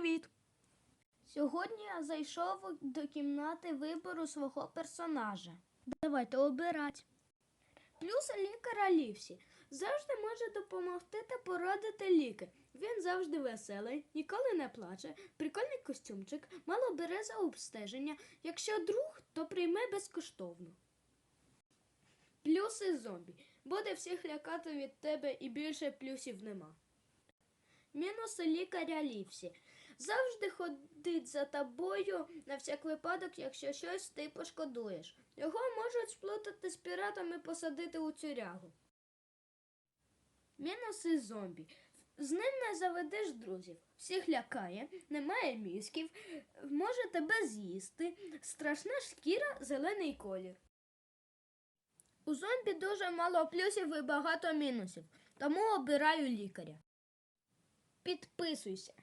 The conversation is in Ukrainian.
привіт! Сьогодні я зайшов до кімнати вибору свого персонажа. Давайте обирати. Плюс лікаря Лівсі завжди може допомогти та порадити ліки. Він завжди веселий, ніколи не плаче, прикольний костюмчик, мало бере за обстеження. Якщо друг, то прийме безкоштовно. Плюси зомбі. Буде всіх лякати від тебе і більше плюсів нема. Мінуси лікаря Лівсі. Завжди ходить за тобою на всяк випадок, якщо щось ти пошкодуєш. Його можуть сплутати з піратами і посадити у тюрягу. Мінуси зомбі. З ним не заведеш друзів. Всіх лякає, немає мізків, може тебе з'їсти, страшна шкіра, зелений колір. У зомбі дуже мало плюсів і багато мінусів, тому обираю лікаря. Підписуйся.